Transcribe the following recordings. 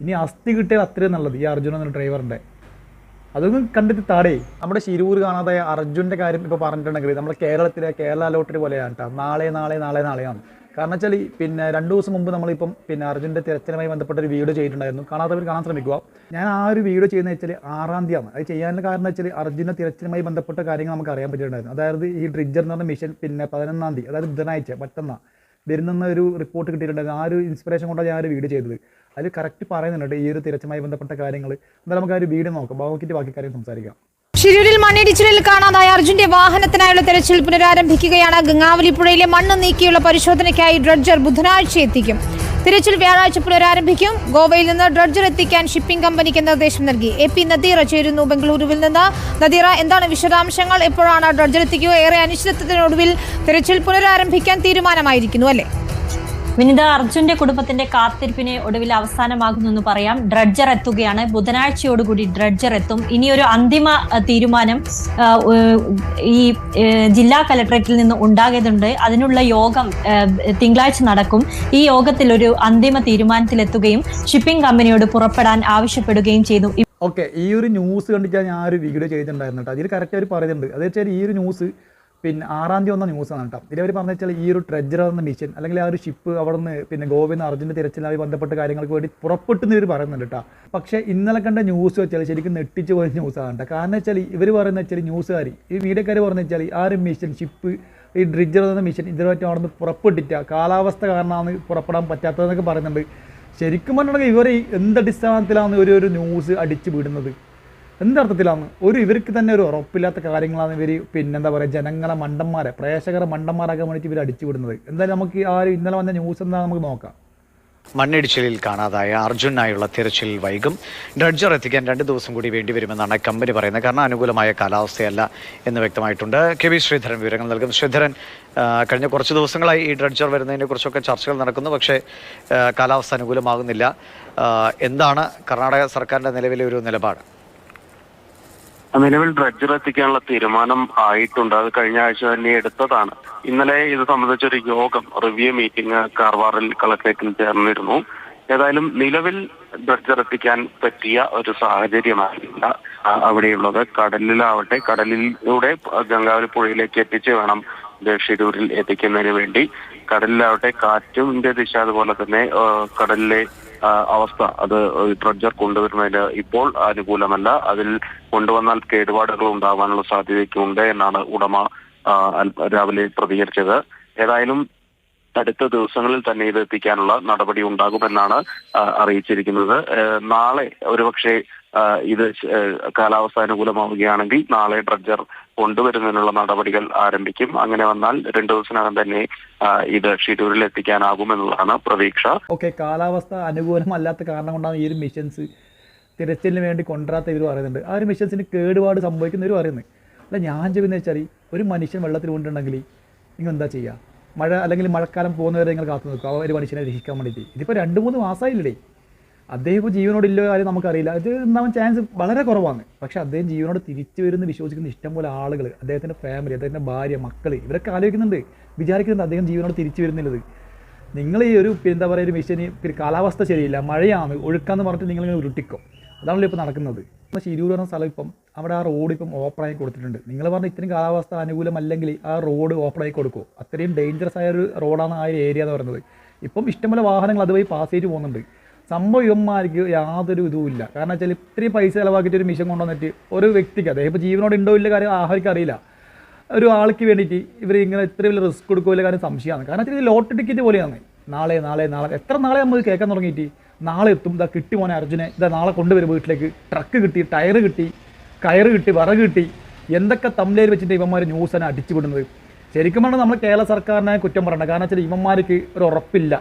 ഇനി അസ്ഥി കിട്ടിയാൽ അത്രയും നല്ലത് ഈ അർജുൻ എന്ന ഡ്രൈവറിന്റെ അതൊന്നും കണ്ടിട്ട് താടേ. നമ്മുടെ ശിരൂർ കാണാതെ അർജുന്റെ കാര്യം ഇപ്പോൾ പറഞ്ഞിട്ടുണ്ടെങ്കിൽ നമ്മുടെ കേരളത്തിലെ കേരള ലോട്ടറി പോലെയാണ് കേട്ടോ. നാളെ നാളെ നാളെ നാളെയാണ്. കാരണം വെച്ചാൽ പിന്നെ രണ്ട് ദിവസം മുമ്പ് നമ്മളിപ്പം പിന്നെ അർജുന്റെ തിരച്ചിലുമായി ബന്ധപ്പെട്ട ഒരു വീഡിയോ ചെയ്തിട്ടുണ്ടായിരുന്നു. കാണാത്തവർ കാണാൻ ശ്രമിക്കുക. ഞാൻ ആ ഒരു വീഡിയോ ചെയ്യുന്നത് വെച്ചാൽ ആറാം തീയതിയാണ്. അത് ചെയ്യാനുള്ള കാരണം വെച്ചാൽ അർജുന്റെ തിരച്ചിലുമായി ബന്ധപ്പെട്ട കാര്യങ്ങൾ നമുക്ക് അറിയാൻ പറ്റിയിട്ടുണ്ടായിരുന്നു. അതായത് ഈ ഡ്രിഡ്ജർ എന്ന് പറഞ്ഞ മിഷൻ പിന്നെ പതിനൊന്നാം തീയതി അതായത് ബുധനാഴ്ച മറ്റന്നാ. വരുന്നെന്ന ഒരു റിപ്പോർട്ട് കിട്ടിയിട്ടുണ്ട് ആ ഒരു ഇൻസ്പിറേഷൻ കൊണ്ടാണ് ഞാൻ ഒരു വീഡിയോ ചെയ്തത്. അതിൽ കറക്റ്റ് പറയുന്നുണ്ട് ഈ ഒരു തിരച്ചുമായി ബന്ധപ്പെട്ട കാര്യങ്ങൾ എന്തായാലും നമുക്ക് ആ ഒരു വീഡിയോ നോക്കാം. ബാക്കിയിട്ട് ബാക്കി കാര്യം സംസാരിക്കാം. ഷിരൂരിൽ മണ്ണിടിച്ചിലിൽ കാണാതായ അർജുന്റെ വാഹനത്തിനായുള്ള തെരച്ചിൽ പുനരാരംഭിക്കുകയാണ് ഗംഗാവലി പുഴയിലെ മണ്ണ് നീക്കിയുള്ള പരിശോധനയ്ക്കായി ഡ്രഡ്ജർ ബുധനാഴ്ച എത്തിക്കും. തിരച്ചിൽ വ്യാഴാഴ്ച പുനരാരംഭിക്കും. ഗോവയിൽ നിന്ന് ഡ്രഡ്ജർ എത്തിക്കാൻ ഷിപ്പിംഗ് കമ്പനിക്ക് നിർദ്ദേശം നൽകി. എ പി നദീറ ചേരുന്നു ബംഗളൂരുവിൽ നിന്ന്. നദീറ എന്താണ് വിശദാംശങ്ങൾ? എപ്പോഴാണ് ഡ്രഡ്ജർ എത്തിക്കുക? ഏറെ അനിശ്ചിതത്വത്തിനൊടുവിൽ തിരച്ചിൽ പുനരാരംഭിക്കാൻ തീരുമാനമായിരിക്കുന്നു അല്ലേ? വിനിത അർജുന്റെ കുടുംബത്തിന്റെ കാത്തിരിപ്പിന് ഒടുവിൽ അവസാനമാകുന്നെന്ന് പറയാം. ഡ്രഡ്ജർ എത്തുകയാണ്. ബുധനാഴ്ചയോടുകൂടി ഡ്രഡ്ജർ എത്തും. ഇനിയൊരു അന്തിമ തീരുമാനം ഈ ജില്ലാ കലക്ടറേറ്റിൽ നിന്ന് ഉണ്ടാകേണ്ടതുണ്ട് അതിനുള്ള യോഗം തിങ്കളാഴ്ച നടക്കും. ഈ യോഗത്തിൽ ഒരു അന്തിമ തീരുമാനത്തിലെത്തുകയും ഷിപ്പിംഗ് കമ്പനിയോട് പുറപ്പെടാൻ ആവശ്യപ്പെടുകയും ചെയ്തു. ഓക്കെ ഈ ഒരു ന്യൂസ് കണ്ടിട്ടാണ് ഞാൻ ഒരു വീഡിയോ ചെയ്തിട്ടുണ്ടായിരുന്നു കേട്ടോ. അതിൽ കറക്റ്റ് അവർ പറയുന്നുണ്ട്. അത് വെച്ചാൽ ഈ ഒരു ന്യൂസ് പിന്നെ ആറാം തീയതി വന്ന ന്യൂസാണ് കേട്ടോ. ഇതിൽ അവർ പറഞ്ഞു വെച്ചാൽ ഈ ഒരു ട്രെജർ എന്ന മിഷൻ അല്ലെങ്കിൽ ആ ഒരു ഷിപ്പ് അവിടെ നിന്ന് പിന്നെ ഗോവയിൽ നിന്ന് അർജുന്റെ തിരച്ചിലായി ബന്ധപ്പെട്ട കാര്യങ്ങൾക്ക് വേണ്ടി പുറപ്പെട്ടെന്ന് ഇവർ പറയുന്നുണ്ട് കേട്ടോ. പക്ഷേ ഇന്നലെ കണ്ട ന്യൂസ് വെച്ചാൽ ശരിക്കും നെട്ടിച്ച് പോയ ന്യൂസ് ആണ് കേട്ടോ. കാരണം വെച്ചാൽ ഇവർ പറയുന്ന വെച്ചാൽ ന്യൂസുകാർ ഈ മീഡിയക്കാർ പറഞ്ഞു വെച്ചാൽ ആ ഒരു മിഷൻ ഷിപ്പ് ഈ ഡ്രിഡ്ജർ എന്ന മിഷൻ ഇതുമായിട്ട് അവിടെ നിന്ന് പുറപ്പെട്ടിട്ട കാലാവസ്ഥ കാരണമാണ് പുറപ്പെടാൻ പറ്റാത്തതെന്നൊക്കെ പറയുന്നുണ്ട്. ശരിക്കും പറഞ്ഞിട്ടുണ്ടെങ്കിൽ ഇവർ എന്ത് അടിസ്ഥാനത്തിലാണ് ഒരു ഒരു ന്യൂസ് അടിച്ചു വിടുന്നത്? എന്തർത്ഥത്തിലാണ്? ഒരു ഇവർക്ക് തന്നെ ഒരു ഉറപ്പില്ലാത്ത കാര്യങ്ങളാണ് ഇവർ പിന്നെന്താ പറയുക ജനങ്ങളെ മണ്ടന്മാരെ പ്രേക്ഷകരെ മണ്ടന്മാരാക്കാൻ വേണ്ടിയിട്ട് ഇവർ അടിച്ചുവിടുന്നത് എന്തായാലും നമുക്ക് ആ ഒരു ഇന്നലെ വന്ന ന്യൂസ് എന്താ നമുക്ക് നോക്കാം. മണ്ണിടിച്ചിലിൽ കാണാതായ അർജുനായുള്ള തിരച്ചിൽ വൈകും. ഡ്രഡ്ജർ എത്തിക്കാൻ രണ്ട് ദിവസം കൂടി വേണ്ടിവരുമെന്നാണ് കമ്പനി പറയുന്നത്. കാരണം അനുകൂലമായ കാലാവസ്ഥയല്ല എന്ന് വ്യക്തമായിട്ടുണ്ട്. കെ വി ശ്രീധരൻ വിവരങ്ങൾ നൽകും. ശ്രീധരൻ കഴിഞ്ഞ കുറച്ച് ദിവസങ്ങളായി ഈ ഡ്രഡ്ജർ വരുന്നതിനെ കുറിച്ചൊക്കെ ചർച്ചകൾ നടക്കുന്നു. പക്ഷേ കാലാവസ്ഥ അനുകൂലമാകുന്നില്ല. എന്താണ് കർണാടക സർക്കാരിന്റെ നിലവിലെ ഒരു നിലപാട്? നിലവിൽ ഡ്രഡ്ജർ എത്തിക്കാനുള്ള തീരുമാനം ആയിട്ടുണ്ട്. അത് കഴിഞ്ഞ ആഴ്ച തന്നെ എടുത്തതാണ്. ഇന്നലെ ഇത് സംബന്ധിച്ചൊരു യോഗം റിവ്യൂ മീറ്റിംഗ് കാർവാറിൽ കളക്ടറേറ്റിൽ ചേർന്നിരുന്നു. ഏതായാലും നിലവിൽ ഡ്രഡ്ജർ എത്തിക്കാൻ പറ്റിയ ഒരു സാഹചര്യമായില്ല അവിടെയുള്ളത്. കടലിലാവട്ടെ കടലിലൂടെ ഗംഗാവലി പുഴയിലേക്ക് എത്തിച്ച് വേണം ഷിരൂരിൽ എത്തിക്കുന്നതിന് വേണ്ടി കടലിലാവട്ടെ കാറ്റിന്റെ ദിശ അതുപോലെ തന്നെ കടലിലെ അവസ്ഥ അത് ഡ്രഡ്ജർ കൊണ്ടുവരുന്നതിന് ഇപ്പോൾ അനുകൂലമല്ല. അതിൽ കൊണ്ടുവന്നാൽ കേടുപാടുകൾ ഉണ്ടാവാനുള്ള സാധ്യതയ്ക്കുണ്ട് എന്നാണ് ഉടമ രാവിലെ പ്രതികരിച്ചത്. ഏതായാലും അടുത്ത ദിവസങ്ങളിൽ തന്നെ ഇത് എത്തിക്കാനുള്ള നടപടി ഉണ്ടാകുമെന്നാണ് അറിയിച്ചിരിക്കുന്നത്. നാളെ ഒരുപക്ഷെ ഇത് കാലാവസ്ഥ അനുകൂലമാവുകയാണെങ്കിൽ നാളെ ഡ്രഡ്ജർ കൊണ്ടുവരുന്നതിനുള്ള നടപടികൾ ആരംഭിക്കും. അങ്ങനെ വന്നാൽ രണ്ടു ദിവസത്തിനകം തന്നെ ഇത് ഇത് ഷിരൂരിൽ എത്തിക്കാനാകുമെന്നുള്ളതാണ് പ്രതീക്ഷ. ഓക്കെ കാലാവസ്ഥ അനുകൂലമല്ലാത്ത കാരണം കൊണ്ടാണ് ഈ ഒരു മിഷൻസ് തിരച്ചിലിന് വേണ്ടി കൊണ്ടുവരാത്ത ഇവർ പറയുന്നുണ്ട്. ആ ഒരു മിഷൻസിന് കേടുപാട് സംഭവിക്കുന്നവർ പറയുന്നത്. അല്ല ഞാൻ ചെയ്യുന്നത് വെച്ചാൽ ഒരു മനുഷ്യൻ വെള്ളത്തിൽ കൊണ്ടുണ്ടെങ്കിൽ നിങ്ങൾ എന്താ ചെയ്യുക? മഴ അല്ലെങ്കിൽ മഴക്കാലം പോകുന്നവരെ നിങ്ങൾ കാത്തു നിൽക്കുക. ആ ഒരു മനുഷ്യനെ രക്ഷിക്കാൻ വേണ്ടിയിട്ട്. ഇതിപ്പോൾ രണ്ട് മൂന്ന് മാസമായില്ലേ? അദ്ദേഹം ഇപ്പോൾ ഇല്ലോ കാര്യം നമുക്കറിയില്ല. അത് ഉണ്ടാവാൻ ചാൻസ് വളരെ കുറവാണ്. പക്ഷേ അദ്ദേഹം ജീവനോട് തിരിച്ചു വരുന്ന വിശ്വസിക്കുന്ന ഇഷ്ടംപോലെ ആളുകൾ അദ്ദേഹത്തിന്റെ ഫാമിലി അദ്ദേഹത്തിന്റെ ഭാര്യ മക്കൾ ഇവരൊക്കെ ആലോചിക്കുന്നുണ്ട് വിചാരിക്കുന്നുണ്ട് അദ്ദേഹം ജീവനോട് തിരിച്ചു വരുന്നുള്ളത് നിങ്ങൾ ഈ ഒരു എന്താ പറയുക ഒരു മിഷന് പിന്നെ കാലാവസ്ഥ ശരിയില്ല മഴയാണ് ഒഴുക്കാന്ന് പറഞ്ഞിട്ട് നിങ്ങൾ ഇങ്ങനെ ഉരുട്ടിക്കും. അതാണല്ലോ ഇപ്പോൾ നടക്കുന്നത്. ശിരൂർ പറഞ്ഞ സ്ഥലം ഇപ്പം അവിടെ ആ റോഡ് ഇപ്പം ഓപ്പണായി കൊടുത്തിട്ടുണ്ട്. നിങ്ങൾ പറഞ്ഞ ഇത്രയും കാലാവസ്ഥ അനുകൂലമല്ലെങ്കിൽ ആ റോഡ് ഓപ്പണായി കൊടുക്കുമോ അത്രയും ഡേഞ്ചറസ് ആയ ഒരു റോഡാണ് ആ ഒരു ഏരിയ എന്ന് പറയുന്നത്. ഇപ്പം ഇഷ്ടംപോലെ വാഹനങ്ങൾ അതുവഴി പാസ് ചെയ്ത് പോകുന്നുണ്ട്. സംഭവം ഇവന്മാർക്ക് യാതൊരു ഇതും ഇല്ല. കാരണം വെച്ചാൽ ഇത്രയും പൈസ ചിലവാക്കിയിട്ട് ഒരു മിഷൻ കൊണ്ടുവന്നിട്ട് ഒരു വ്യക്തിക്ക് അദ്ദേഹം ഇപ്പോൾ ജീവനോട് ഉണ്ടോ ഇല്ല കാര്യം ആഹാരിക്ക് അറിയില്ല. ഒരു ആൾക്ക് വേണ്ടിയിട്ട് ഇവർ ഇങ്ങനെ ഇത്ര വലിയ റിസ്ക് കൊടുക്കില്ല കാര്യം സംശയമാണ്. കാരണം വെച്ചാൽ ഇത് ലോട്ടറി ടിക്കറ്റ് പോലെയാണ്. നാളെ നാളെ നാളെ എത്ര നാളെ നമ്മൾ കേൾക്കാൻ തുടങ്ങിയിട്ട്? നാളെ എത്തും. ഇതാ കിട്ടി മോനെ അർജുനെ. ഇതാ നാളെ കൊണ്ടുവരും വീട്ടിലേക്ക്. ട്രക്ക് കിട്ടി ടയർ കിട്ടി കയറ് കിട്ടി വിറക് കിട്ടി. എന്തൊക്കെ തമ്മിലേൽ വെച്ചിട്ട് ഇവന്മാർ ന്യൂസ് തന്നെ അടിച്ചു വിടുന്നത് ശരിക്കും പറഞ്ഞാൽ നമ്മൾ കേരള സർക്കാരിനെ കുറ്റം പറയണം കാരണം വെച്ചാൽ ഇവന്മാർക്ക് ഒരു ഉറപ്പില്ല.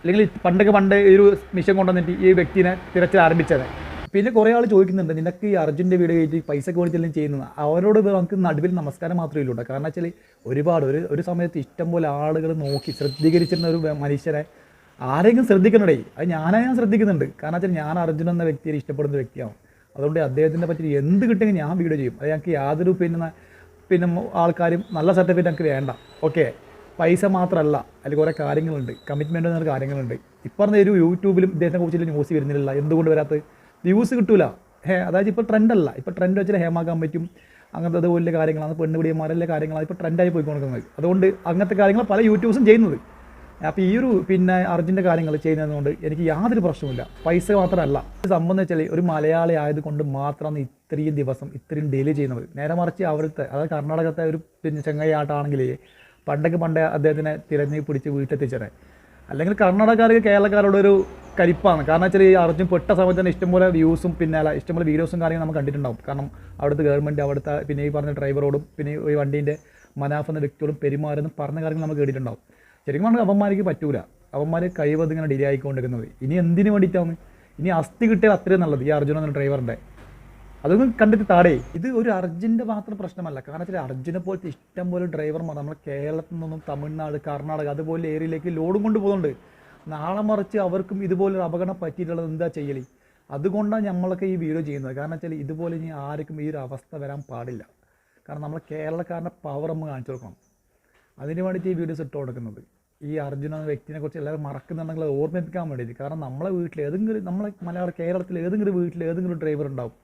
അല്ലെങ്കിൽ പണ്ടൊക്കെ പണ്ട് ഈ ഒരു മിഷൻ കൊണ്ടുവന്നിട്ട് ഈ വ്യക്തിനെ തിരച്ചിൽ ആരംഭിച്ചത്. പിന്നെ കുറേ ആൾ ചോദിക്കുന്നുണ്ട് നിനക്ക് ഈ അർജുന്റെ വീട് കയറ്റി പൈസ മേടിച്ചെല്ലാം ചെയ്യുന്നത്? അവരോട് നമുക്ക് നടുവിൽ നമസ്കാരം മാത്രമേ ഉള്ളൂ കാരണം വെച്ചാൽ ഒരുപാട് ഒരു ഒരു സമയത്ത് ഇഷ്ടം പോലെ ആളുകൾ നോക്കി ശ്രദ്ധീകരിച്ചിരുന്ന ഒരു മനുഷ്യരെ ആരെങ്കിലും ശ്രദ്ധിക്കണടേ? അത് ഞാനാ ഞാൻ ശ്രദ്ധിക്കുന്നുണ്ട്. കാരണം വെച്ചാൽ ഞാൻ അർജുൻ എന്ന വ്യക്തിയെ ഇഷ്ടപ്പെടുന്ന വ്യക്തിയാണ്. അതുകൊണ്ട് അദ്ദേഹത്തിനെ പറ്റി എന്ത് കിട്ടിയെങ്കിൽ ഞാൻ വീഡിയോ ചെയ്യും. അത് ഞങ്ങൾക്ക് യാതൊരു പിന്നെ പിന്നെ ആൾക്കാരും നല്ല സർട്ടിഫിക്കറ്റ് ഞങ്ങൾക്ക് വേണ്ട. ഓക്കെ പൈസ മാത്രമല്ല അതിൽ കുറേ കാര്യങ്ങളുണ്ട്. കമ്മിറ്റ്മെന്റ് എന്ന കാര്യങ്ങളുണ്ട്. ഇപ്പം ഒരു യൂട്യൂബിലും ഇദ്ദേഹത്തെ കുറിച്ചുള്ള ന്യൂസ് വരുന്നില്ല എന്തുകൊണ്ട് വരാത്ത വ്യൂസ് കിട്ടൂല. ഹേ അതായത് ഇപ്പോൾ ട്രെൻഡല്ല ഇപ്പോൾ ട്രെൻഡ് വെച്ചാൽ ഹേമാക്കാൻ പറ്റും. അങ്ങനത്തെ അതുപോലെ കാര്യങ്ങളാണ്. പെണ്ണുപിടിയന്മാരെല്ലാം കാര്യങ്ങളാണ്. ഇപ്പോൾ ട്രെൻഡായി പോയിക്കൊണ്ടിരിക്കുന്നത്. അതുകൊണ്ട് അങ്ങനത്തെ കാര്യങ്ങൾ പല യൂട്യൂബ്സും ചെയ്യുന്നത്. അപ്പോൾ ഈ ഒരു പിന്നെ അർജുന്റെ കാര്യങ്ങൾ ചെയ്യുന്നതുകൊണ്ട് എനിക്ക് യാതൊരു പ്രശ്നവുമില്ല. പൈസ മാത്രമല്ല ഇത് സംബന്ധം വെച്ചാൽ ഒരു മലയാളി ആയതുകൊണ്ട് മാത്രമാണ് ഇത്രയും ദിവസം ഇത്രയും ഡിലേ ചെയ്യുന്നത്. നേരെ മറിച്ച് അവിടുത്തെ അതായത് കർണാടകത്തെ ഒരു പിന്നെ ചെങ്ങൈയാട്ടാണെങ്കിൽ പണ്ടൊക്കെ പണ്ടേ അദ്ദേഹത്തിനെ തിരഞ്ഞ് പിടിച്ച് വീട്ടിലെത്തിച്ചേരെ അല്ലെങ്കിൽ കർണാടകക്കാർക്ക് കേരളക്കാരോട് ഒരു കരിപ്പാണ്. കാരണം വെച്ചാൽ ഈ അർജുൻ പെട്ട സമയത്ത് തന്നെ ഇഷ്ടംപോലെ വ്യൂസും പിന്നെ ഇഷ്ടംപോലെ വീഡിയോസും കാര്യങ്ങളും നമ്മൾ കണ്ടിട്ടുണ്ടാവും. കാരണം അവിടുത്തെ ഗവൺമെന്റ് അവിടുത്തെ പിന്നെ ഈ പറഞ്ഞ ഡ്രൈവറോടും പിന്നെ ഈ വണ്ടീന്റെ മനാഫ് എന്ന വ്യക്തിയോടും പെരുമാറുന്ന പറഞ്ഞ കാര്യങ്ങൾ നമ്മൾ കേട്ടിട്ടുണ്ടാവും. ശരിക്കും പറഞ്ഞാൽ അവന്മാർക്ക് പറ്റൂല. അവന്മാർ കഴിവത് ഇങ്ങനെ ഡിലേ ആയിക്കൊണ്ടിരിക്കുന്നത്. ഇനി എന്തിനു വേണ്ടിയിട്ടാണ്? ഇനി അസ്ഥി കിട്ടിയാൽ അത്രയും നല്ലത് ഈ അർജുൻ എന്ന ഡ്രൈവറിന്റെ അതൊന്നും കണ്ടിട്ട് താടേ. ഇത് ഒരു അർജുന്റെ മാത്രം പ്രശ്നമല്ല. കാരണം വെച്ചാൽ അർജുനെ പോലത്തെ ഇഷ്ടം പോലെ ഡ്രൈവർമാർ നമ്മൾ കേരളത്തിൽ നിന്നും തമിഴ്നാട് കർണാടക അതുപോലെ ഏരിയയിലേക്ക് ലോഡും കൊണ്ട് പോകുന്നുണ്ട്. നാളെ മറിച്ച് അവർക്കും ഇതുപോലൊരു അപകടം പറ്റിയിട്ടുള്ളത് എന്താ ചെയ്യലി? അതുകൊണ്ടാണ് നമ്മളൊക്കെ ഈ വീഡിയോ ചെയ്യുന്നത്. കാരണം വെച്ചാൽ ഇതുപോലെ ഇനി ആർക്കും ഈ ഒരു അവസ്ഥ വരാൻ പാടില്ല. കാരണം നമ്മൾ കേരളക്കാരന്റെ പവർ നമ്മൾ കാണിച്ചു കൊടുക്കണം. അതിന് വേണ്ടിയിട്ട് ഈ വീഡിയോസ് ഇട്ട് കൊടുക്കുന്നത്. ഈ അർജുന എന്ന വ്യക്തിനെ കുറിച്ച് എല്ലാവരും മറക്കുന്നുണ്ടെങ്കിൽ ഓർമ്മിപ്പിക്കാൻ വേണ്ടിയിട്ട്. കാരണം നമ്മളെ വീട്ടിൽ ഏതെങ്കിലും നമ്മളെ മലയാള കേരളത്തിൽ ഏതെങ്കിലും വീട്ടിൽ ഏതെങ്കിലും ഡ്രൈവർ ഉണ്ടാവും.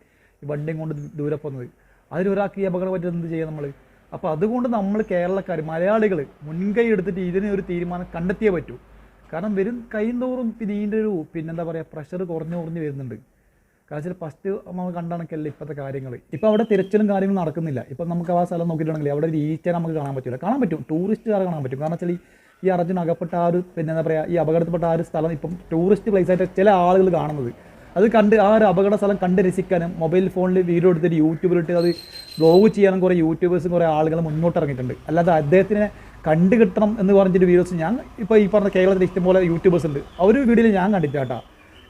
വണ്ടിയും കൊണ്ട് ദൂരെ പോകുന്നത് അതിലൊരാൾക്ക് ഈ അപകടം പറ്റി എന്ത് ചെയ്യുക നമ്മൾ അപ്പോൾ അതുകൊണ്ട് നമ്മൾ കേരളക്കാർ മലയാളികൾ മുൻകൈ എടുത്തിട്ട് ഇതിനെ ഒരു തീരുമാനം കണ്ടെത്തിയേ പറ്റൂ. കാരണം വരും കൈന്തോറും പിന്നെ ഇതിന്റെ ഒരു പിന്നെന്താ പറയുക പ്രഷർ കുറഞ്ഞു കുറഞ്ഞ് വരുന്നുണ്ട്. കാരണം വെച്ചാൽ ഫസ്റ്റ് നമ്മൾ കണ്ടണക്കല്ല ഇപ്പോഴത്തെ കാര്യങ്ങൾ ഇപ്പോൾ അവിടെ തിരച്ചിലും കാര്യങ്ങളും നടക്കുന്നില്ല. ഇപ്പം നമുക്ക് ആ സ്ഥലം നോക്കിയിട്ടുണ്ടെങ്കിൽ അവിടെ ഒരു ഈച്ച നമുക്ക് കാണാൻ പറ്റില്ല കാണാൻ പറ്റും. ടൂറിസ്റ്റുകാർ കാണാൻ പറ്റും. കാരണം വെച്ചാൽ ഈ ഈ അർജുൻ അകപ്പെട്ട ആ ഒരു പിന്നെ എന്താ പറയുക ഈ അപകടത്തിൽപ്പെട്ട ആ ഒരു സ്ഥലം ഇപ്പം ടൂറിസ്റ്റ് പ്ലേസ് ആയിട്ട് ചില ആളുകൾ കാണുന്നത്. അത് കണ്ട് ആ ഒരു അപകട സ്ഥലം കണ്ട് രസിക്കാനും മൊബൈൽ ഫോണിൽ വീഡിയോ എടുത്തിട്ട് യൂട്യൂബിലിട്ട് അത് ബ്ലോഗ് ചെയ്യാനും കുറേ യൂട്യൂബേഴ്സും കുറേ ആളുകൾ മുന്നോട്ട് ഇറങ്ങിയിട്ടുണ്ട്. അല്ലാതെ അദ്ദേഹത്തിനെ കണ്ടു കിട്ടണം എന്ന് പറഞ്ഞിട്ട് വീഡിയോസ് ഞാൻ ഇപ്പോൾ ഈ പറഞ്ഞ കേരളത്തിൽ ഇഷ്ടംപോലെ യൂട്യൂബേഴ്സ് ഉണ്ട്. അവർ വീഡിയോയിൽ ഞാൻ കണ്ടിട്ട് കേട്ടോ.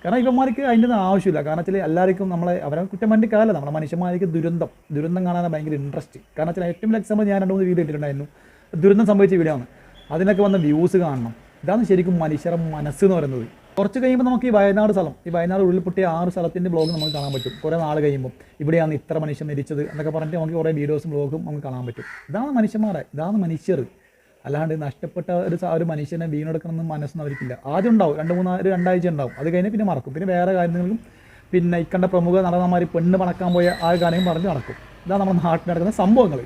കാരണം ഇവന്മാർക്ക് അതിന്റെ ഒന്നും ആവശ്യമില്ല. കാരണം വെച്ചാൽ എല്ലാവർക്കും നമ്മളെ അവരെ കുറ്റം വേണ്ടി കാലം നമ്മുടെ മനുഷ്യന്മാർക്ക് ദുരന്തം. ദുരന്തം കാണാൻ ഭയങ്കര ഇൻട്രസ്റ്റ് കാരണം വെച്ചാൽ ഏറ്റവും വലിയ എക്സാമ്പിൾ ഞാൻ രണ്ട് മൂന്ന് വീഡിയോ ഇട്ടിട്ടുണ്ടായിരുന്നു. ദുരന്തം സംഭവിച്ച വീഡിയോ ആണ്. അതിനൊക്കെ വന്ന വ്യൂസ് കാണണം. ഇതാണ് ശരിക്കും മനുഷ്യരുടെ മനസ്സ് എന്ന് പറയുന്നത്. കുറച്ച് കഴിയുമ്പോൾ നമുക്ക് ഈ വയനാട് സ്ഥലം ഈ വയനാട് ഉരുൾപൊട്ടിയ ആറ് സ്ഥലത്തിന്റെ ബ്ലോഗ് നമുക്ക് കാണാൻ പറ്റും. കുറേ നാൾ കഴിയുമ്പോൾ ഇവിടെയാണ് ഇത്ര മനുഷ്യൻ മരിച്ചത് എന്നൊക്കെ പറഞ്ഞിട്ട് നമുക്ക് കുറേ വീഡിയോസും ബ്ലോഗും നമുക്ക് കാണാൻ പറ്റും. ഇതാണ് മനുഷ്യന്മാരെ ഇതാണ് മനുഷ്യർ. അല്ലാണ്ട് നഷ്ടപ്പെട്ട ഒരു ഒരു മനുഷ്യനെ വീണെടുക്കണമെന്ന് മനസ്സൊന്നും അവർക്കില്ല ആദ്യം ഉണ്ടാവും രണ്ട് മൂന്ന് ഒരു രണ്ടാഴ്ച ഉണ്ടാവും. അത് കഴിഞ്ഞ് പിന്നെ മറക്കും. പിന്നെ വേറെ കാര്യങ്ങളും പിന്നെ ഇക്കണ്ട പ്രമുഖ നടന്മാർ പെണ്ണ് പണക്കാൻ പോയ ആ കാര്യം പറഞ്ഞ് നടക്കും. ഇതാണ് നമ്മുടെ നാട്ടിൽ നടക്കുന്ന സംഭവങ്ങൾ